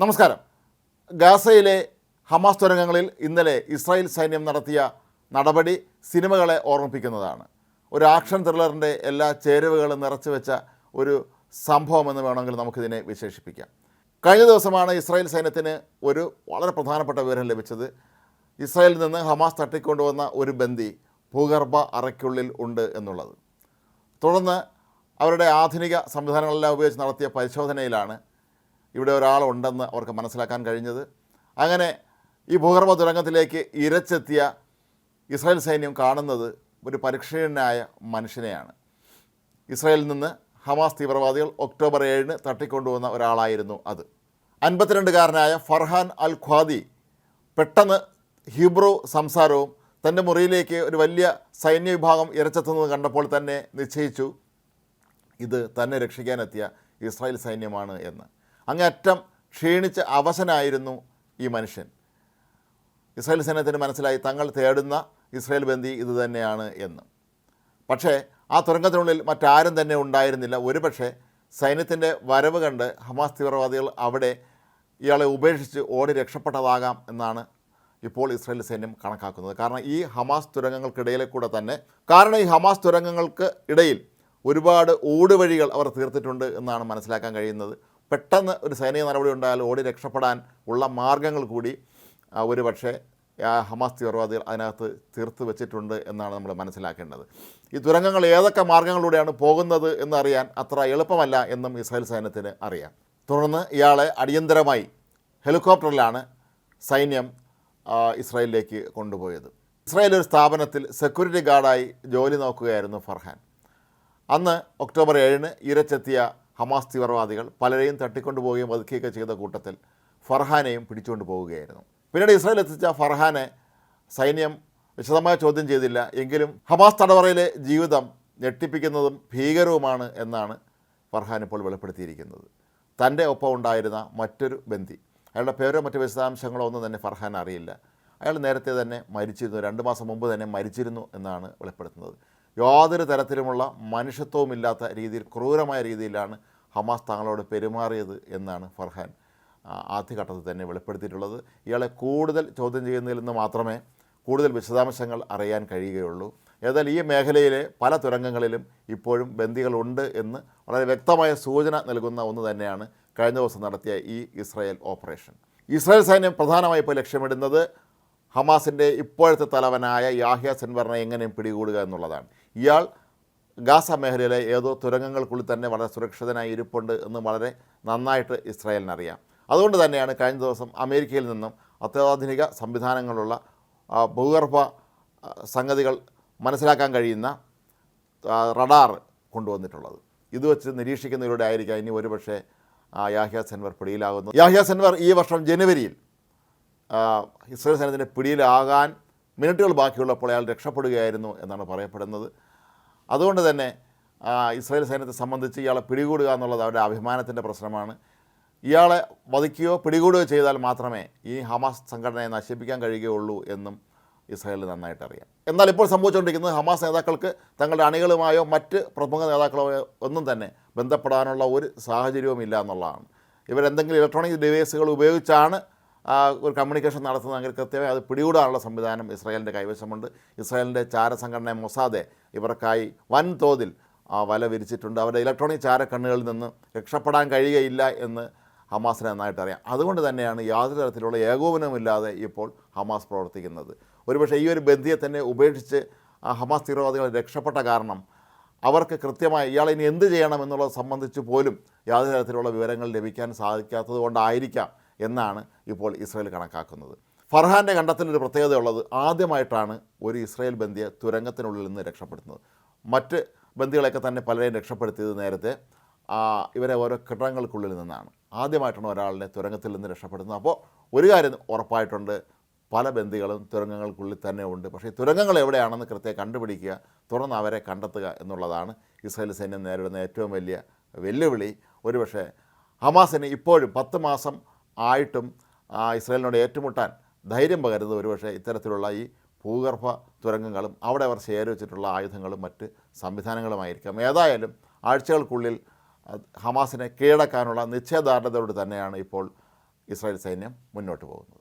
നമസ്കാരം. ഗാസയിലെ ഹമാസ് തുരങ്കങ്ങളിൽ ഇന്നലെ ഇസ്രായേൽ സൈന്യം നടത്തിയ നടപടി സിനിമകളെ ഓർമ്മിപ്പിക്കുന്നതാണ്. ഒരു ആക്ഷൻ ത്രില്ലറിന്റെ എല്ലാ ചേരുവകളും നിറച്ചു വെച്ച ഒരു സംഭവമെന്ന് വേണമെങ്കിൽ നമുക്കിതിനെ വിശേഷിപ്പിക്കാം. കഴിഞ്ഞ ദിവസമാണ് ഇസ്രായേൽ സൈന്യത്തിന് ഒരു വളരെ പ്രധാനപ്പെട്ട വിവരം ലഭിച്ചത്. ഇസ്രായേലിൽ നിന്ന് ഹമാസ് തട്ടിക്കൊണ്ടുവന്ന ഒരു ബന്ദി ഭൂഗർഭ അറയ്ക്കുള്ളിൽ ഉണ്ട് എന്നുള്ളത്. തുടർന്ന് അവരുടെ ആധുനിക സംവിധാനങ്ങളെല്ലാം ഉപയോഗിച്ച് നടത്തിയ പരിശോധനയിലാണ് ഇവിടെ ഒരാളുണ്ടെന്ന് അവർക്ക് മനസ്സിലാക്കാൻ കഴിഞ്ഞത്. അങ്ങനെ ഈ ഭൂഗർഭ തുരങ്കത്തിലേക്ക് ഇരച്ചെത്തിയ ഇസ്രായേൽ സൈന്യം കാണുന്നത് ഒരു പരിക്ഷീണനായ മനുഷ്യനെയാണ്. ഇസ്രായേലിൽ നിന്ന് ഹമാസ് തീവ്രവാദികൾ ഒക്ടോബർ ഏഴിന് തട്ടിക്കൊണ്ടുവന്ന ഒരാളായിരുന്നു അത്. അൻപത്തിരണ്ടുകാരനായ ഫർഹാൻ അൽ ഖ്വാദി പെട്ടെന്ന് ഹീബ്രു സംസാരവും തന്റെ മുറിയിലേക്ക് ഒരു വലിയ സൈന്യ വിഭാഗം ഇരച്ചെത്തുന്നത് കണ്ടപ്പോൾ തന്നെ നിശ്ചയിച്ചു ഇത് തന്നെ രക്ഷിക്കാനെത്തിയ ഇസ്രായേൽ സൈന്യമാണ് എന്ന്. അങ്ങേയറ്റം ക്ഷീണിച്ച് അവസനായിരുന്നു ഈ മനുഷ്യൻ. ഇസ്രായേൽ സൈന്യത്തിന് മനസ്സിലായി തങ്ങൾ തേടുന്ന ഇസ്രായേൽ ബന്ദി ഇതുതന്നെയാണ് എന്ന്. പക്ഷേ ആ തുരങ്കത്തിനുള്ളിൽ മറ്റാരും തന്നെ ഉണ്ടായിരുന്നില്ല. ഒരുപക്ഷെ സൈന്യത്തിന്റെ വരവ് കണ്ട് ഹമാസ് തീവ്രവാദികൾ അവിടെ ഇയാളെ ഉപേക്ഷിച്ച് ഓടി രക്ഷപ്പെട്ടതാകാം എന്നാണ് ഇപ്പോൾ ഇസ്രായേൽ സൈന്യം കണക്കാക്കുന്നത്. കാരണം ഈ ഹമാസ് തുരങ്കങ്ങൾക്കിടയിലെ കൂടെ തന്നെ കാരണം ഈ ഹമാസ് തുരങ്കങ്ങൾക്ക് ഇടയിൽ ഒരുപാട് ഓടുവഴികൾ അവർ തീർത്തിട്ടുണ്ട് എന്നാണ് മനസ്സിലാക്കാൻ കഴിയുന്നത്. പെട്ടെന്ന് ഒരു സൈനിക നടപടി ഉണ്ടായാൽ ഓടി രക്ഷപ്പെടാൻ ഉള്ള മാർഗങ്ങൾ കൂടി ഒരു പക്ഷേ ഹമാസ് തീവ്രവാദികൾ അതിനകത്ത് തീർത്ത് വെച്ചിട്ടുണ്ട് എന്നാണ് നമ്മൾ മനസ്സിലാക്കേണ്ടത്. ഈ തുരങ്കങ്ങൾ ഏതൊക്കെ മാർഗങ്ങളിലൂടെയാണ് പോകുന്നത് എന്നറിയാൻ അത്ര എളുപ്പമല്ല എന്നും ഇസ്രായേൽ സൈന്യത്തിന് അറിയാം. തുടർന്ന് ഇയാളെ അടിയന്തരമായി ഹെലികോപ്റ്ററിലാണ് സൈന്യം ഇസ്രായേലിലേക്ക് കൊണ്ടുപോയത്. ഇസ്രായേൽ ഒരു സ്ഥാപനത്തിൽ സെക്യൂരിറ്റി ഗാർഡായി ജോലി നോക്കുകയായിരുന്നു ഫർഹാൻ. അന്ന് ഒക്ടോബർ ഏഴിന് ഇരച്ചെത്തിയ ഹമാസ് തീവ്രവാദികൾ പലരെയും തട്ടിക്കൊണ്ടുപോവുകയും വധിക്കുകയൊക്കെ ചെയ്ത കൂട്ടത്തിൽ ഫർഹാനെയും പിടിച്ചുകൊണ്ട് പോവുകയായിരുന്നു. പിന്നീട് ഇസ്രായേൽ എത്തിച്ച ഫർഹാനെ സൈന്യം വിശദമായ ചോദ്യം ചെയ്തില്ല. എങ്കിലും ഹമാസ് തടവറയിലെ ജീവിതം ഞെട്ടിപ്പിക്കുന്നതും ഭീകരവുമാണ് എന്നാണ് ഫർഹാൻ ഇപ്പോൾ വെളിപ്പെടുത്തിയിരിക്കുന്നത്. തന്റെ ഒപ്പം ഉണ്ടായിരുന്ന മറ്റൊരു ബന്ധി അയാളുടെ പേരോ മറ്റു വിശദാംശങ്ങളോ ഒന്നും തന്നെ ഫർഹാൻ അറിയില്ല. അയാൾ നേരത്തെ തന്നെ മരിച്ചിരുന്നു. രണ്ട് മാസം മുമ്പ് തന്നെ മരിച്ചിരുന്നു എന്നാണ് വെളിപ്പെടുത്തുന്നത്. യാതൊരു തരത്തിലുമുള്ള മനുഷ്യത്വവുമില്ലാത്ത രീതിയിൽ ക്രൂരമായ രീതിയിലാണ് ഹമാസ് തങ്ങളോട് പെരുമാറിയത് എന്നാണ് ഫർഹാൻ ആദ്യഘട്ടത്തിൽ തന്നെ വെളിപ്പെടുത്തിയിട്ടുള്ളത്. ഇയാളെ കൂടുതൽ ചോദ്യം ചെയ്യുന്നതിൽ നിന്ന് മാത്രമേ കൂടുതൽ വിശദാംശങ്ങൾ അറിയാൻ കഴിയുകയുള്ളൂ. ഏതായാലും ഈ മേഖലയിലെ പല തുരങ്കങ്ങളിലും ഇപ്പോഴും ബന്ദികളുണ്ട് എന്ന് വളരെ വ്യക്തമായ സൂചന നൽകുന്ന ഒന്ന് തന്നെയാണ് കഴിഞ്ഞ ദിവസം നടത്തിയ ഈ ഇസ്രായേൽ ഓപ്പറേഷൻ. ഇസ്രായേൽ സൈന്യം പ്രധാനമായി ഇപ്പോൾ ലക്ഷ്യമിടുന്നത് ഹമാസിന്റെ ഇപ്പോഴത്തെ തലവനായ യാഹ്യ സെൻവറിനെ എങ്ങനെയും പിടികൂടുക എന്നുള്ളതാണ്. ഇയാൾ ഗാസ മേഖലയിലെ ഏതോ തുരങ്കങ്ങൾക്കുള്ളിൽ തന്നെ വളരെ സുരക്ഷിതനായി ഇരിപ്പുണ്ട് എന്ന് വളരെ നന്നായിട്ട് ഇസ്രായേലിനറിയാം. അതുകൊണ്ട് തന്നെയാണ് കഴിഞ്ഞ ദിവസം അമേരിക്കയിൽ നിന്നും അത്യാധുനിക സംവിധാനങ്ങളുള്ള ഭൂഗർഭ സംഗതികൾ മനസ്സിലാക്കാൻ കഴിയുന്ന റഡാർ കൊണ്ടുവന്നിട്ടുള്ളത്. ഇത് വെച്ച് നിരീക്ഷിക്കുന്നതിലൂടെ ആയിരിക്കാം ഇനി ഒരുപക്ഷെ യാഹ്യ സെൻവർ പിടിയിലാകുന്നു യാഹ്യ സെൻവർ ഈ വർഷം ജനുവരിയിൽ ഇസ്രായേൽ സൈന്യത്തിന്റെ പിടിയിലാകാൻ മിനിറ്റുകൾ ബാക്കിയുള്ളപ്പോൾ അയാൾ രക്ഷപ്പെടുകയായിരുന്നു എന്നാണ് പറയപ്പെടുന്നത്. അതുകൊണ്ട് തന്നെ ഇസ്രായേൽ സൈന്യത്തെ സംബന്ധിച്ച് ഇയാളെ പിടികൂടുക എന്നുള്ളത് അവരുടെ അഭിമാനത്തിന്റെ പ്രശ്നമാണ്. ഇയാളെ വധിക്കുകയോ പിടികൂടുകയോ ചെയ്താൽ മാത്രമേ ഈ ഹമാസ് സംഘടനയെ നശിപ്പിക്കാൻ കഴിയുകയുള്ളൂ എന്നും ഇസ്രായേലിന് നന്നായിട്ട് അറിയാം. എന്നാൽ ഇപ്പോൾ സംഭവിച്ചുകൊണ്ടിരിക്കുന്നത് ഹമാസ് നേതാക്കൾക്ക് തങ്ങളുടെ അണികളുമായോ മറ്റ് പ്രമുഖ നേതാക്കളുമായോ ഒന്നും തന്നെ ബന്ധപ്പെടാനുള്ള ഒരു സാഹചര്യവും ഇല്ല എന്നുള്ളതാണ്. ഇവരെന്തെങ്കിലും ഇലക്ട്രോണിക് ഡിവൈസുകൾ ഉപയോഗിച്ചാണ് ഒരു കമ്മ്യൂണിക്കേഷൻ നടത്തുന്നതെങ്കിൽ കൃത്യമായി അത് പിടികൂടാനുള്ള സംവിധാനം ഇസ്രായേലിന്റെ കൈവശമുണ്ട്. ഇസ്രായേലിന്റെ ചാരസംഘടന മൊസാദെ ഇവർക്കായി വൻതോതിൽ വല വിരിച്ചിട്ടുണ്ട്. അവരുടെ ഇലക്ട്രോണിക് ചാരക്കണ്ണുകളിൽ നിന്ന് രക്ഷപ്പെടാൻ കഴിയുകയില്ല എന്ന് ഹമാസിന് നന്നായിട്ട് അറിയാം. അതുകൊണ്ട് തന്നെയാണ് യാതൊരു തരത്തിലുള്ള ഏകോപനവുമില്ലാതെ ഇപ്പോൾ ഹമാസ് പ്രവർത്തിക്കുന്നത്. ഒരുപക്ഷെ ഈ ഒരു ബന്ധിയെ തന്നെ ഉപേക്ഷിച്ച് ഹമാസ് തീവ്രവാദികൾ രക്ഷപ്പെട്ട കാരണം അവർക്ക് കൃത്യമായി ഇയാൾ ഇനി എന്ത് ചെയ്യണം എന്നുള്ളത് സംബന്ധിച്ച് പോലും യാതൊരു തരത്തിലുള്ള വിവരങ്ങൾ ലഭിക്കാൻ സാധിക്കാത്തത് കൊണ്ടായിരിക്കാം എന്നാണ് ഇപ്പോൾ ഇസ്രയേൽ കണക്കാക്കുന്നത്. ഫർഹാന്റെ കണ്ടെത്തലൊരു പ്രത്യേകതയുള്ളത് ആദ്യമായിട്ടാണ് ഒരു ഇസ്രയേൽ ബന്ധിയെ തുരങ്കത്തിനുള്ളിൽ നിന്ന് രക്ഷപ്പെടുത്തുന്നത്. മറ്റ് ബന്ദികളെയൊക്കെ തന്നെ പലരെയും രക്ഷപ്പെടുത്തിയത് നേരത്തെ ഇവരെ ഓരോ കെട്ടിടങ്ങൾക്കുള്ളിൽ നിന്നാണ്. ആദ്യമായിട്ടാണ് ഒരാളിനെ തുരങ്കത്തിൽ നിന്ന് രക്ഷപ്പെടുന്നത് അപ്പോൾ ഒരു കാര്യം ഉറപ്പായിട്ടുണ്ട് പല ബന്ദികളും തുരങ്കങ്ങൾക്കുള്ളിൽ തന്നെ ഉണ്ട്. പക്ഷേ തുരങ്കങ്ങൾ എവിടെയാണെന്ന് കൃത്യം കണ്ടുപിടിക്കുക തുടർന്ന് അവരെ കണ്ടെത്തുക എന്നുള്ളതാണ് ഇസ്രായേൽ സൈന്യം നേരിടുന്ന ഏറ്റവും വലിയ വെല്ലുവിളി. ഒരുപക്ഷെ ഹമാസിന് ഇപ്പോഴും പത്ത് മാസം ആയിട്ടും ഇസ്രയേലിനോട് ഏറ്റുമുട്ടാൻ ധൈര്യം പകരുന്നത് ഒരുപക്ഷെ ഇത്തരത്തിലുള്ള ഈ ഭൂഗർഭ തുരങ്കങ്ങളും അവിടെ അവർ ശേഖരിച്ചിട്ടുള്ള ആയുധങ്ങളും മറ്റ് സംവിധാനങ്ങളുമായിരിക്കാം. ഏതായാലും ആഴ്ചകൾക്കുള്ളിൽ ഹമാസിനെ കീഴടക്കാനുള്ള നിശ്ചയദാർഢ്യതയോട് തന്നെയാണ് ഇപ്പോൾ ഇസ്രായേൽ സൈന്യം മുന്നോട്ട് പോകുന്നത്.